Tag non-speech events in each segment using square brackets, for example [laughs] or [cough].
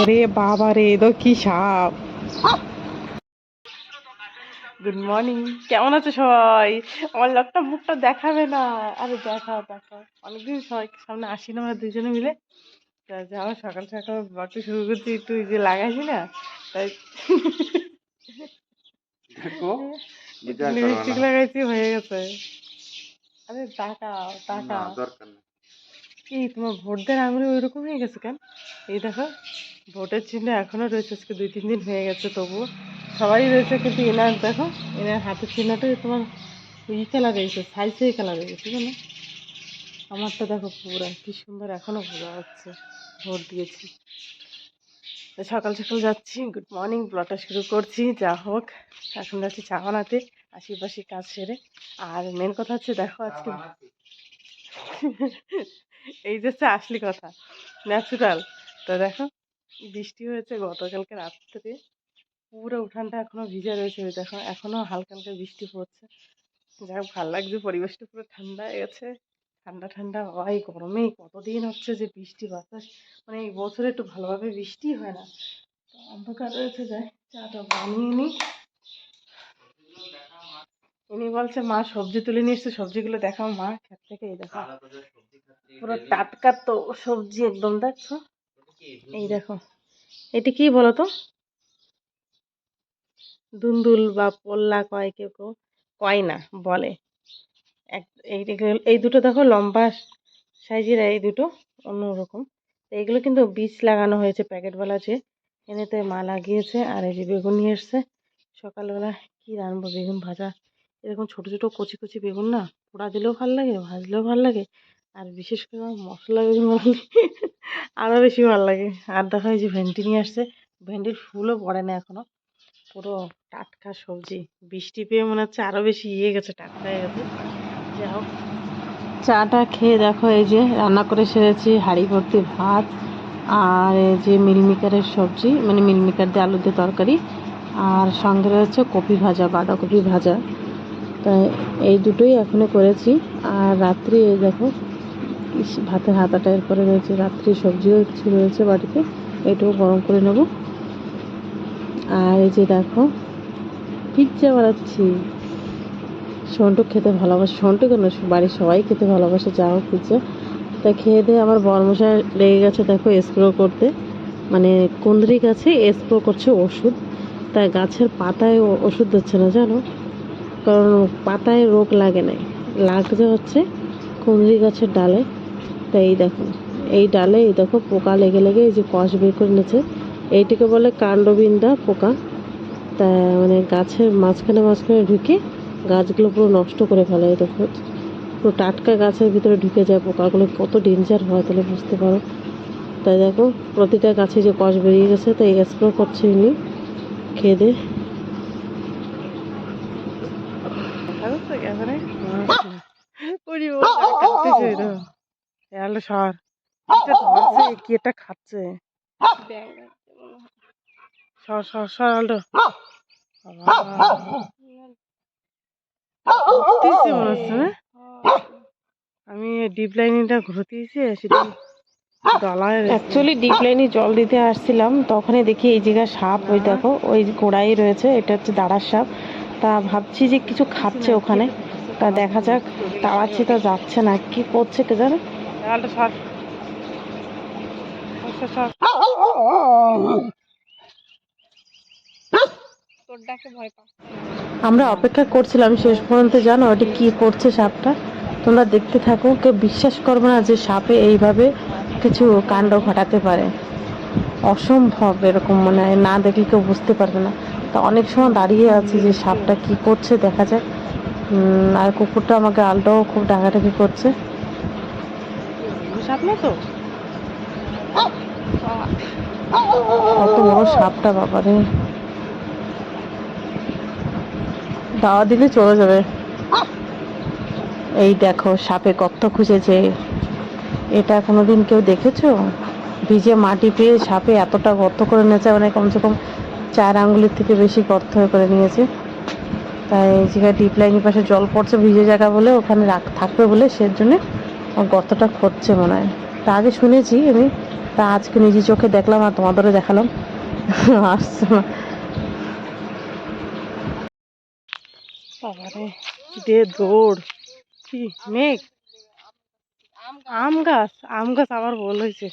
ওরে বাবা রে এ তো কি সাপ। গুড মর্নিং কেমন আছো সবাই? আমার লোকটা মুখটা দেখাবে না। আরে দেখাও দেখাও। অনেকদিন সবাই সামনে আসি না আমরা দুজনে মিলে। তা আমার সকাল সকাল ব্লগটা শুরু করছি একটু যে লাগাইছি না তাই দেখো লিপস্টিক লাগাইছি হয়ে গেছে। আরে না, তাকাও। দরকার নেই। কি তোমার ভোট দেওয়ার আঙুলে ওইরকম হয়ে গেছে কেন? এই দেখো, ভোটের চিহ্ন এখনও রয়েছে, আজকে দুই, তিন দিন হয়ে গেছে, তবুও সবাই রয়েছে, কিন্তু এনার দেখো, এনার হাতের চিহ্নটা তোমার ই কালার রয়েছে সাইজ কালার রয়েছে জানো? আমারটা দেখো পুরা, কি সুন্দর এখনও বোঝা যাচ্ছে, ভোট দিয়েছি। সকাল সকাল যাচ্ছি গুড মর্নিং ব্লগটা শুরু করছি, যা হোক, এখন যাচ্ছি চা বানাতে, আশিপাশি কাজ সেরে। আর মেন কথা হচ্ছে, দেখো আজকে এই যে হচ্ছে আসলি কথা ন্যাচুরাল তো দেখো, বৃষ্টি হয়েছে গতকালকে রাত্রে, পুরো উঠানটা এখনও ভিজে রয়েছে, ওই দেখো, এখনও হালকা হালকা বৃষ্টি পড়ছে। যাই ভালো লাগছে, পরিবেশটা পুরো ঠান্ডা গেছে। ঠান্ডা ঠান্ডা হয় গরমে কতদিন হচ্ছে যে বৃষ্টি, বাতাস মানে এই বছরে একটু ভালোভাবে বৃষ্টি হয় না। অন্ধকার রয়েছে যায় চাটা বানিয়ে নিই। ইনি বলছে মা সবজি তুলে নিয়ে এসছে সবজিগুলো দেখাও মা ক্ষেত থেকে এই দেখো। পুরো টাটকা তো সবজি একদম দেখছ? এই দেখো। এটা কি বলো তো? দুন্দুল বা পোল্লা কয় কেউ কেউ কয় না বলে। এক এই এই দুটো দেখো লম্বা সাইজের এই দুটো অন্যরকম। তো এগুলো কিন্তু বীজ লাগানো হয়েছে প্যাকেটওয়ালা যে এনেতে মা লাগিয়েছে আর এই যে বেগুন নিয়ে এসছে। সকালবেলা কি রান্নবো বেগুন ভাজা? এরকম ছোট ছোট কচি কচি বেগুন না পোড়া দিলেও ভালো লাগে, ভাজলেও ভালো লাগে আর বিশেষ করে আমার মশলা বেগুন বানালে [laughs] আরও বেশি ভালো লাগে। আর দেখো এই যে ভেন্ডি নিয়ে আসছে, ভেন্ডির ফুলও পড়ে না এখনও। পুরো টাটকা সবজি, বৃষ্টি পেয়ে মনে হচ্ছে আরও বেশি ইয়ে গেছে, টাটকা হয়ে গেছে। যাই হোক, চাটা খেয়ে দেখো এই যে রান্না করে সেরেছি, হাঁড়ি ভর্তি ভাত আর এই যে মিলমিকারের সবজি মানে মিলমিকার দিয়ে আলু দিয়ে তরকারি। আর সঙ্গে রয়েছে কপি ভাজা, বাঁধাকপি ভাজা। তাই এই দুটোই এখনও করেছি। আর রাত্রি এই দেখো ভাতের হাতাটা এরপরে রয়েছে, রাত্রি সবজিও রয়েছে বাড়িতে, এটাও গরম করে নেব। আর এই যে দেখো, পিৎজা বানাচ্ছি। সন্টু খেতে ভালোবাসে সন্টু কেন বাড়ির সবাই খেতে ভালোবাসে, যা হোক পিৎজা। তা খেয়ে দিয়ে আমার বরমশাই লেগে গেছে দেখো স্প্রো করতে। মানে কুন্দ্রি গাছে স্প্রো করছে ওষুধ। তাই গাছের পাতায় ওষুধ দিচ্ছে না, জানো? কারণ পাতায় রোগ লাগে নাই। লাগছে হচ্ছে কুন্দ্রি গাছের ডালে। তাই এই দেখো, এই ডালে এই দেখো পোকা লেগে লেগে এই যে কষ বের করে নিয়েছে এইটাকে বলে কাণ্ডবিন্দা পোকা। তা মানে গাছের মাঝখানে মাঝখানে ঢুকে গাছগুলো পুরো নষ্ট করে ফেলে। এই দেখো, পুরো টাটকা গাছের ভিতরে ঢুকে যায় পোকাগুলো। কত ডেঞ্জার হয় তাহলে বুঝতে পারো। তাই দেখো, প্রতিটা গাছে যে কষ বেরিয়ে গেছে, তাই স্প্রে করছে ইনি খেয়ে দে সর। কি এটা খাচ্ছে। সর সর সর আলটো। ঘুরতেইছে মনে হচ্ছে না? আমি ডিপ লাইনটা ঘুরতেইছি সেটা অ্যাকচুয়ালি ডিপ লাইনে জল দিতে আসছিলাম তখনই দেখি এই জায়গায় সাপ ওই দেখো ওই গোড়াই রয়েছে এটা হচ্ছে দাঁড়ার সাপ। তা ভাবছি যে কিছু খাচ্ছে ওখানে। তা দেখা যাক তাড়াচ্ছি তো যাচ্ছে না কি করছে কে জানে? সর। আমরা অপেক্ষা করছিলাম শেষ পর্যন্ত জানো ওটা কি করছে সাপটা? তোমরা দেখতে থাকো কেউ বিশ্বাস করবে না যে সাপে এইভাবে কিছু কাণ্ড ঘটাতে পারে। অসম্ভব এরকম মানে না দেখলে কেউ বুঝতে পারবে না। তা অনেক সময় দাঁড়িয়ে আছি যে সাপটা কি করছে দেখা যাক। আর কুকুরটা আমাকে আলটাও খুব ডাকাডাকি করছে। সাপ না তো? কত বড় সাপটা বাবারে দাওয়া দিলে চলে যাবে। এই দেখো সাপে গর্ত খুঁজেছে। এটা কোনোদিন কেউ দেখেছ? ভিজে মাটি পেয়ে সাপে এতটা গর্ত করে নিয়েছে মানে কমসে কম চার আঙ্গুলের থেকে বেশি গর্ত করে নিয়েছে। তাই জায়গায় ডিপ লাইনের পাশে জল পড়ছে ভিজে জায়গা বলে ওখানে রাখ থাকবে বলে সেজন্য গর্তটা খুঁজছে মনে হয়। তা আগে শুনেছি আমি তা আজকে নিজে চোখে দেখলাম আর তোমাদেরও দেখালাম। আসছে না বাবারে দে দৌড়। কি মেঘ? আম গাছ আম গাছ আবার বল হয়েছে।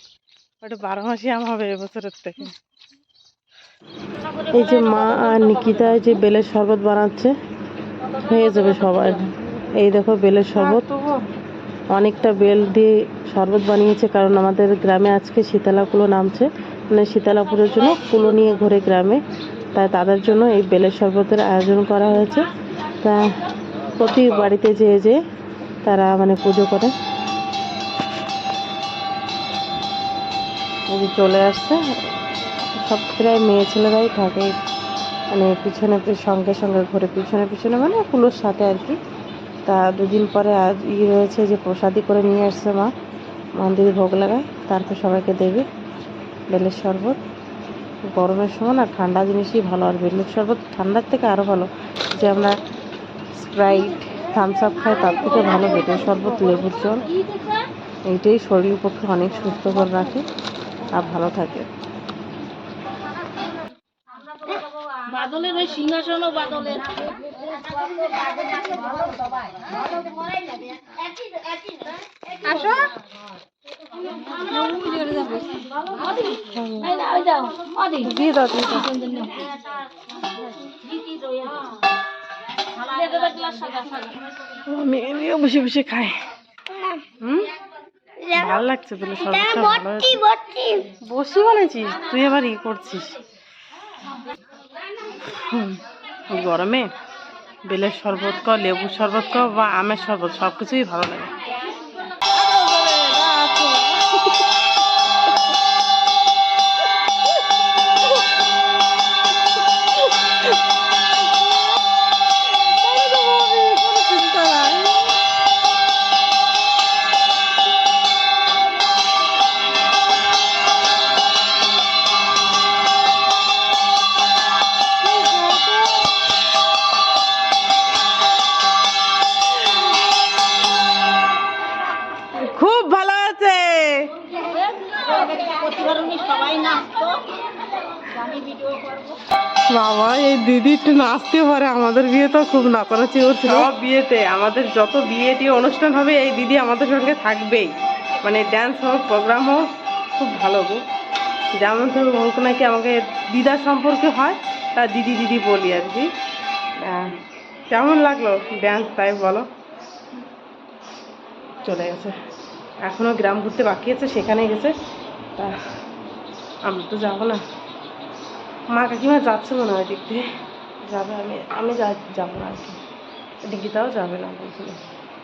ওটা বারো মাসি আম হবে এবছরের থেকে। এই যে মা আর নিকিতা এই যে বেলের শরবত বানাচ্ছে হয়ে যাবে সবার। এই দেখো বেলের শরবত। অনেকটা বেল দিয়ে শরবত বানিয়েছে, কারণ আমাদের গ্রামে আজকে শীতলা কুলো নামছে। মানে শীতলা পুজোর জন্য কুলো নিয়ে ঘোরে গ্রামে। তাই তাদের জন্য এই বেলের শরবতের আয়োজন করা হয়েছে। তা প্রতি বাড়িতে যেয়ে যে তারা মানে পুজো করে। চলে আসছে। সব প্রায় মেয়ে ছেলেরাই থাকে। মানে পিছনে সঙ্গে সঙ্গে ঘুরে, পিছনে পিছনে মানে কুলোর সাথে আর কি। তা দুদিন পরে আজ ই রয়েছে যে প্রসাদি করে নিয়ে আসছে মা, মন্দিরে ভোগ লাগায়। তারপর সবাইকে দেবে বেলের শরবত। গরমের সময় না ঠান্ডা জিনিসই ভালো আর বেলের শরবত ঠান্ডার থেকে আরও ভালো। যে আমরা স্প্রাইট থামস আপ খাই, তার থেকে ভালো বেলের শরবত, লেবুর জল। এইটাই শরীরের পক্ষে অনেক সুস্থকর রাখে আর ভালো থাকে। বাদলের ওই সিংহাসনও বাদলের। আসো। দিয়ে দাও। মেয়ে বসে বসে খায় হুম? ভালো লাগছে ভালো হয়েছে। বসি বানাইছিস? তুই আবার ই করছিস। হুম, গরমে বেলের শরবত ক লেবুর শরবত ক বা আমের শরবত সব কিছুই ভালো লাগে। বাবা এই দিদি একটু নাচতে পারে আমাদের বিয়ে তো খুব নাচানাচি করছিল। সব বিয়েতে আমাদের যত বিয়ে টিয়ে অনুষ্ঠান হবে এই দিদি আমাদের সঙ্গে থাকবেই। মানে ড্যান্স হোক প্রোগ্রাম হোক খুব ভালো গো। যেমন ধরো হোক নাকি আমাকে দিদা সম্পর্কে হয় তা দিদি দিদি বলি আর কি। কেমন লাগল ড্যান্স তাই বলো? চলে গেছে। এখনও গ্রাম ঘুরতে বাকি আছে সেখানে গেছে। তা আমি তো যাব না। মা কাকিমা যাচ্ছে মনে হয় দেখতে। যাবে, আমি আমি যাব না আর কি। দিঘিতাও যাবে না বলছিল।